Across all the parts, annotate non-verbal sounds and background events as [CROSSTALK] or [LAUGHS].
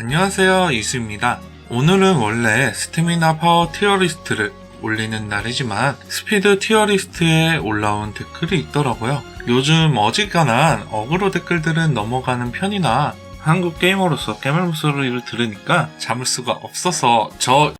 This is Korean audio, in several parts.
안녕하세요 이수입니다. 오늘은 원래 스태미나 파워 티어리스트를 올리는 날이지만 스피드 티어리스트에 올라온 댓글이 있더라고요. 요즘 어지간한 어그로 댓글들은 넘어가는 편이나 한국 게이머로서 깨말 목소리를 들으니까 참을 수가 없어서 저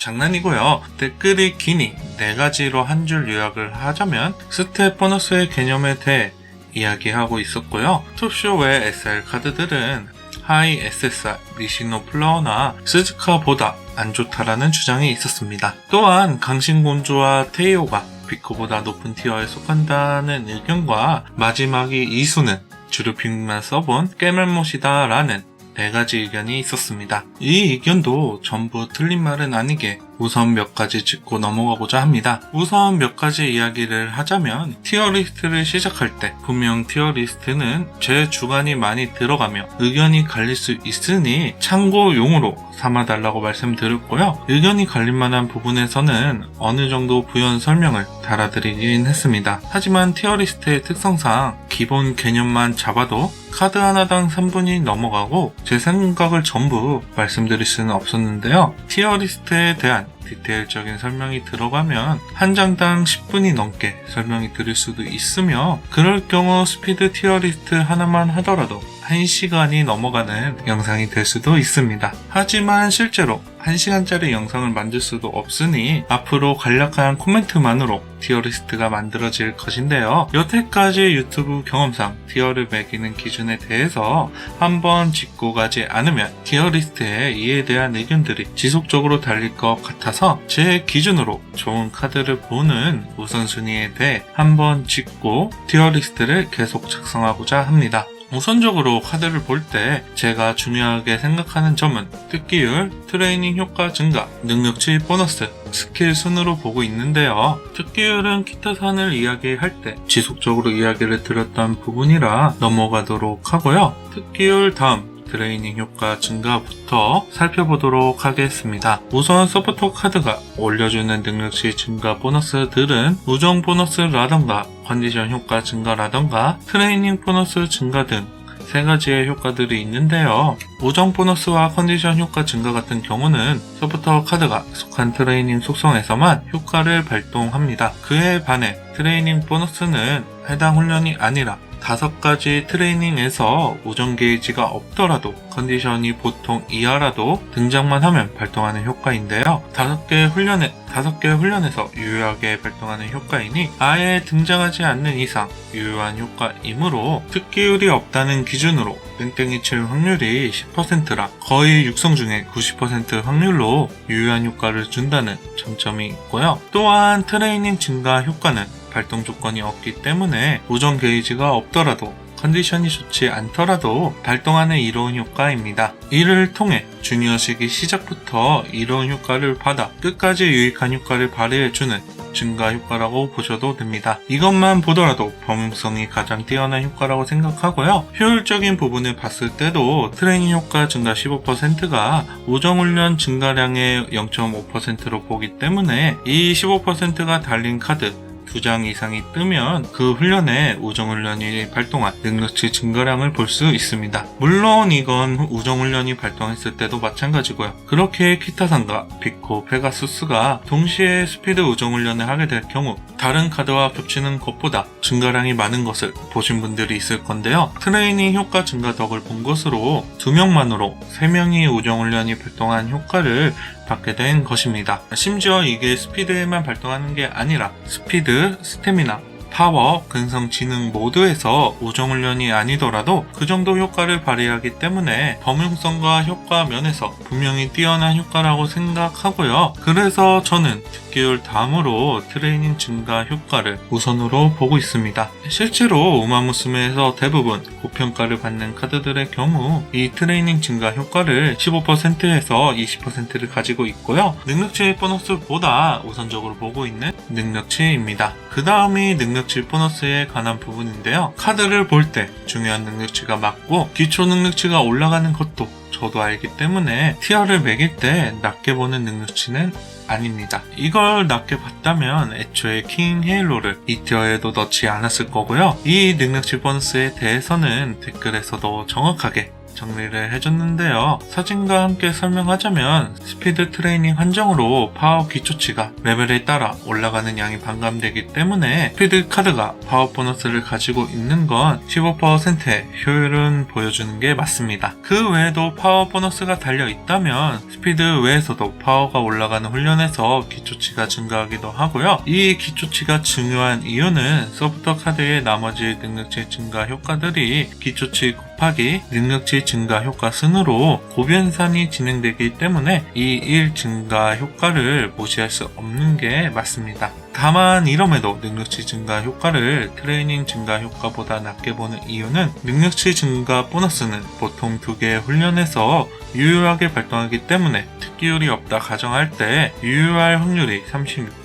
장난이고요. 댓글이 기니 네 가지로 한 줄 요약을 하자면 스텝 보너스의 개념에 대해 이야기하고 있었고요. 톱쇼 외 SR 카드들은 하이 SSR, 미시노 플라워나 스즈카보다 안 좋다라는 주장이 있었습니다. 또한 강신곤조와 테이오가 비코보다 높은 티어에 속한다는 의견과 마지막이 이수는 주루핑만 써본 깨말못이다 라는 네 가지 의견이 있었습니다. 이 의견도 전부 틀린 말은 아니게 우선 몇 가지 짚고 넘어가고자 합니다. 우선 몇 가지 이야기를 하자면 티어리스트를 시작할 때 분명 티어리스트는 제 주관이 많이 들어가며 의견이 갈릴 수 있으니 참고용으로 삼아달라고 말씀드렸고요. 의견이 갈릴 만한 부분에서는 어느 정도 부연 설명을 달아드리긴 했습니다. 하지만 티어리스트의 특성상 기본 개념만 잡아도 카드 하나당 3분이 넘어가고 제 생각을 전부 말씀드릴 수는 없었는데요. 티어 리스트에 대한 디테일적인 설명이 들어가면 한 장당 10분이 넘게 설명이 드릴 수도 있으며 그럴 경우 스피드 티어 리스트 하나만 하더라도 1시간이 넘어가는 영상이 될 수도 있습니다. 하지만 실제로 1시간짜리 영상을 만들 수도 없으니 앞으로 간략한 코멘트만으로 티어리스트가 만들어질 것인데요. 여태까지 유튜브 경험상 티어를 매기는 기준에 대해서 한번 짚고 가지 않으면 티어리스트의 이에 대한 의견들이 지속적으로 달릴 것 같아서 제 기준으로 좋은 카드를 보는 우선순위에 대해 한번 짚고 티어리스트를 계속 작성하고자 합니다. 우선적으로 카드를 볼 때 제가 중요하게 생각하는 점은 특기율, 트레이닝 효과 증가, 능력치 보너스, 스킬 순으로 보고 있는데요. 특기율은 기타 산을 이야기할 때 지속적으로 이야기를 드렸던 부분이라 넘어가도록 하고요. 특기율 다음 트레이닝 효과 증가부터 살펴보도록 하겠습니다. 우선 서포터 카드가 올려주는 능력치 증가 보너스들은 우정 보너스라던가 컨디션 효과 증가라던가 트레이닝 보너스 증가 등 세 가지의 효과들이 있는데요. 우정 보너스와 컨디션 효과 증가 같은 경우는 서포터 카드가 속한 트레이닝 속성에서만 효과를 발동합니다. 그에 반해 트레이닝 보너스는 해당 훈련이 아니라 다섯 가지 트레이닝에서 우정 게이지가 없더라도 컨디션이 보통 이하라도 등장만 하면 발동하는 효과인데요. 다섯 개 훈련에 다섯 개 훈련에서 유효하게 발동하는 효과이니 아예 등장하지 않는 이상 유효한 효과이므로 특기율이 없다는 기준으로 땡땡이 칠 확률이 10%라 거의 육성 중에 90% 확률로 유효한 효과를 준다는 장점이 있고요. 또한 트레이닝 증가 효과는 발동 조건이 없기 때문에 우정 게이지가 없더라도 컨디션이 좋지 않더라도 발동하는 이로운 효과입니다. 이를 통해 주니어 시기 시작부터 이로운 효과를 받아 끝까지 유익한 효과를 발휘해주는 증가 효과라고 보셔도 됩니다. 이것만 보더라도 범용성이 가장 뛰어난 효과라고 생각하고요. 효율적인 부분을 봤을 때도 트레이닝 효과 증가 15%가 우정훈련 증가량의 0.5%로 보기 때문에 이 15%가 달린 카드 두 장 이상이 뜨면 그 훈련에 우정훈련이 발동한 능력치 증가량을 볼 수 있습니다. 물론 이건 우정훈련이 발동했을 때도 마찬가지고요. 그렇게 키타산과 비코, 페가수스가 동시에 스피드 우정훈련을 하게 될 경우 다른 카드와 겹치는 것보다 증가량이 많은 것을 보신 분들이 있을 건데요. 트레이닝 효과 증가 덕을 본 것으로 두 명만으로 세 명이 우정훈련이 발동한 효과를 받게 된 것입니다. 심지어 이게 스피드에만 발동하는 게 아니라 스피드, 스태미나, 파워, 근성, 지능 모두에서 우정훈련이 아니더라도 그 정도 효과를 발휘하기 때문에 범용성과 효과 면에서 분명히 뛰어난 효과라고 생각하고요. 그래서 저는 특기율 다음으로 트레이닝 증가 효과를 우선으로 보고 있습니다. 실제로 우마무스메에서 대부분 고평가를 받는 카드들의 경우 이 트레이닝 증가 효과를 15%에서 20%를 가지고 있고요. 능력치 보너스보다 우선적으로 보고 있는 능력치입니다. 그 다음이 능력치 보너스에 관한 부분인데요. 카드를 볼 때 중요한 능력치가 맞고 기초 능력치가 올라가는 것도 저도 알기 때문에 티어를 매길 때 낮게 보는 능력치는 아닙니다. 이걸 낮게 봤다면 애초에 킹 헤일로를 이 티어에도 넣지 않았을 거고요. 이 능력치 보너스에 대해서는 댓글에서도 정확하게 정리를 해줬는데요. 사진과 함께 설명하자면 스피드 트레이닝 한정으로 파워 기초치가 레벨에 따라 올라가는 양이 반감되기 때문에 스피드 카드가 파워 보너스를 가지고 있는 건 15%의 효율은 보여주는 게 맞습니다. 그 외에도 파워 보너스가 달려 있다면 스피드 외에서도 파워가 올라가는 훈련에서 기초치가 증가하기도 하고요. 이 기초치가 중요한 이유는 소프트 카드의 나머지 능력치 증가 효과들이 기초치 곱하기 능력치 증가 효과 순으로 고변산이 진행되기 때문에 이1 증가 효과를 무시할 수 없는 게 맞습니다. 다만 이럼에도 능력치 증가 효과를 트레이닝 증가 효과보다 낮게 보는 이유는 능력치 증가 보너스는 보통 두 개의 훈련에서 유효하게 발동하기 때문에 특기율이 없다 가정할 때 유효할 확률이 36%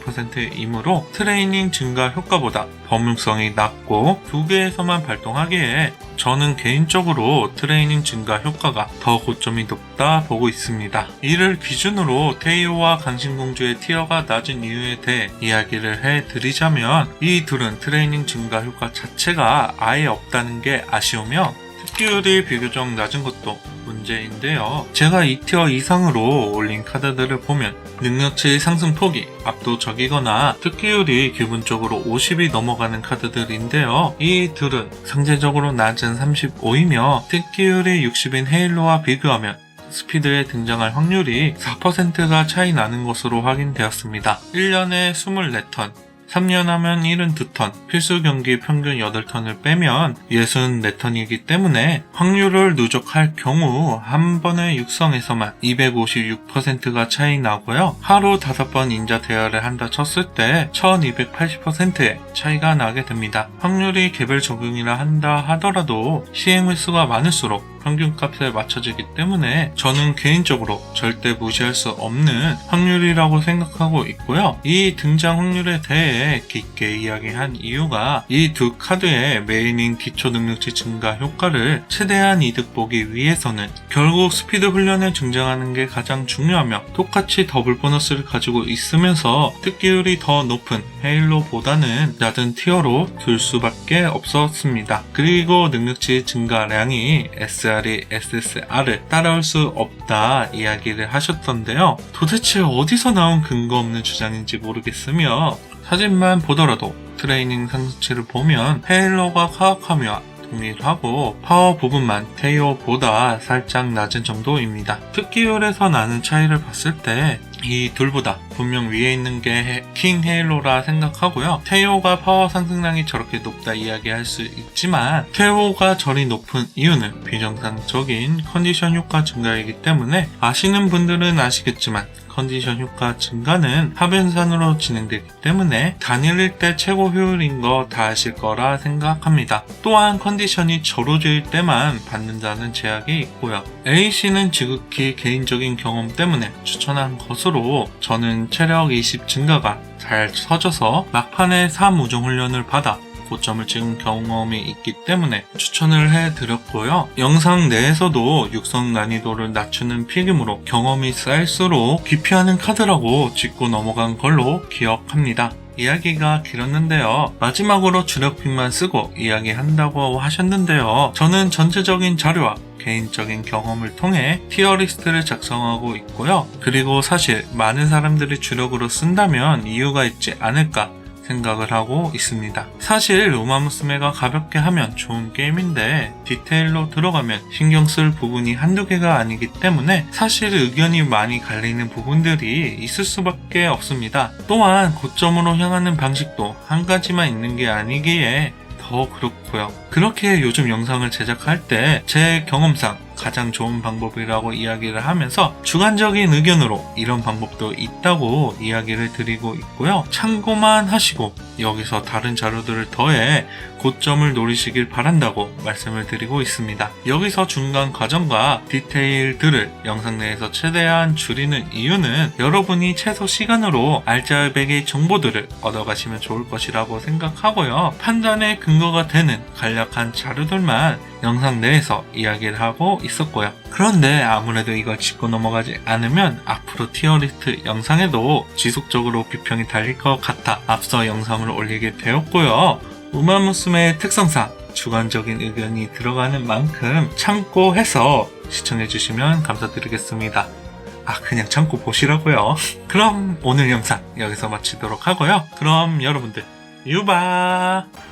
이므로 트레이닝 증가 효과보다 범용성이 낮고 두 개에서만 발동하기에 저는 개인적으로 트레이닝 증가 효과가 더 고점이 높다 보고 있습니다. 이를 기준으로 테이오와 강신공주의 티어가 낮은 이유에 대해 이야기를 해드리자면 이 둘은 트레이닝 증가 효과 자체가 아예 없다는 게 아쉬우며 특기율이 비교적 낮은 것도 문제인데요. 제가 2티어 이상으로 올린 카드들을 보면 능력치 상승 폭이 압도적이거나 특기율이 기본적으로 50이 넘어가는 카드들인데요. 이 둘은 상대적으로 낮은 35이며 특기율이 60인 헤일로와 비교하면 스피드에 등장할 확률이 4%가 차이 나는 것으로 확인되었습니다. 1년에 24턴, 3년 하면 72턴, 필수 경기 평균 8턴을 빼면 64턴이기 때문에 확률을 누적할 경우 한 번의 육성에서만 256%가 차이 나고요. 하루 5번 인자 대여를 한다 쳤을 때 1280%의 차이가 나게 됩니다. 확률이 개별 적용이라 한다 하더라도 시행 횟수가 많을수록 평균 값에 맞춰지기 때문에 저는 개인적으로 절대 무시할 수 없는 확률이라고 생각하고 있고요. 이 등장 확률에 대해 깊게 이야기한 이유가 이 두 카드의 메인인 기초 능력치 증가 효과를 최대한 이득 보기 위해서는 결국 스피드 훈련에 등장하는 게 가장 중요하며 똑같이 더블 보너스를 가지고 있으면서 특기율이 더 높은 헤일로보다는 낮은 티어로 둘 수밖에 없었습니다. 그리고 능력치 증가량이 SR이 SSR을 따라올 수 없다 이야기를 하셨던데요. 도대체 어디서 나온 근거 없는 주장인지 모르겠으며 사진만 보더라도 트레이닝 상수치를 보면 헤일로가 카와카미와 동일하고 파워 부분만 테이오보다 살짝 낮은 정도입니다. 특기율에서 나는 차이를 봤을 때 이 둘보다 분명 위에 있는 게 킹 헤일로라 생각하고요. 테오가 파워 상승량이 저렇게 높다 이야기할 수 있지만 테오가 저리 높은 이유는 비정상적인 컨디션 효과 증가이기 때문에 아시는 분들은 아시겠지만 컨디션 효과 증가는 하변산으로 진행되기 때문에 단일일 때 최고 효율인 거 다 아실 거라 생각합니다. 또한 컨디션이 저로질 때만 받는다는 제약이 있고요. A씨는 지극히 개인적인 경험 때문에 추천한 것으로 저는 체력 20 증가가 잘 서져서 막판에 3우정 훈련을 받아 고점을 찍은 경험이 있기 때문에 추천을 해드렸고요. 영상 내에서도 육성 난이도를 낮추는 필름으로 경험이 쌓일수록 기피하는 카드라고 짚고 넘어간 걸로 기억합니다. 이야기가 길었는데요. 마지막으로 주력핀만 쓰고 이야기한다고 하셨는데요. 저는 전체적인 자료와 개인적인 경험을 통해 티어리스트를 작성하고 있고요. 그리고 사실 많은 사람들이 주력으로 쓴다면 이유가 있지 않을까 생각을 하고 있습니다. 사실 우마무스메가 가볍게 하면 좋은 게임인데 디테일로 들어가면 신경 쓸 부분이 한두 개가 아니기 때문에 사실 의견이 많이 갈리는 부분들이 있을 수밖에 없습니다. 또한 고점으로 향하는 방식도 한 가지만 있는 게 아니기에 더 그렇고요. 그렇게 요즘 영상을 제작할 때 제 경험상 가장 좋은 방법이라고 이야기를 하면서 주관적인 의견으로 이런 방법도 있다고 이야기를 드리고 있고요. 참고만 하시고 여기서 다른 자료들을 더해 고점을 노리시길 바란다고 말씀을 드리고 있습니다. 여기서 중간 과정과 디테일들을 영상 내에서 최대한 줄이는 이유는 여러분이 최소 시간으로 알짜배기 정보들을 얻어가시면 좋을 것이라고 생각하고요. 판단의 근거가 되는 간략한 자료들만 영상 내에서 이야기를 하고 있었고요. 그런데 아무래도 이걸 짚고 넘어가지 않으면 앞으로 티어리트 영상에도 지속적으로 비평이 달릴 것 같아 앞서 영상을 올리게 되었고요. 우마무스의 특성상 주관적인 의견이 들어가는 만큼 참고해서 시청해주시면 감사드리겠습니다. 아, 그냥 참고 보시라고요. [LAUGHS] 그럼 오늘 영상 여기서 마치도록 하고요. 그럼 여러분들, 유바!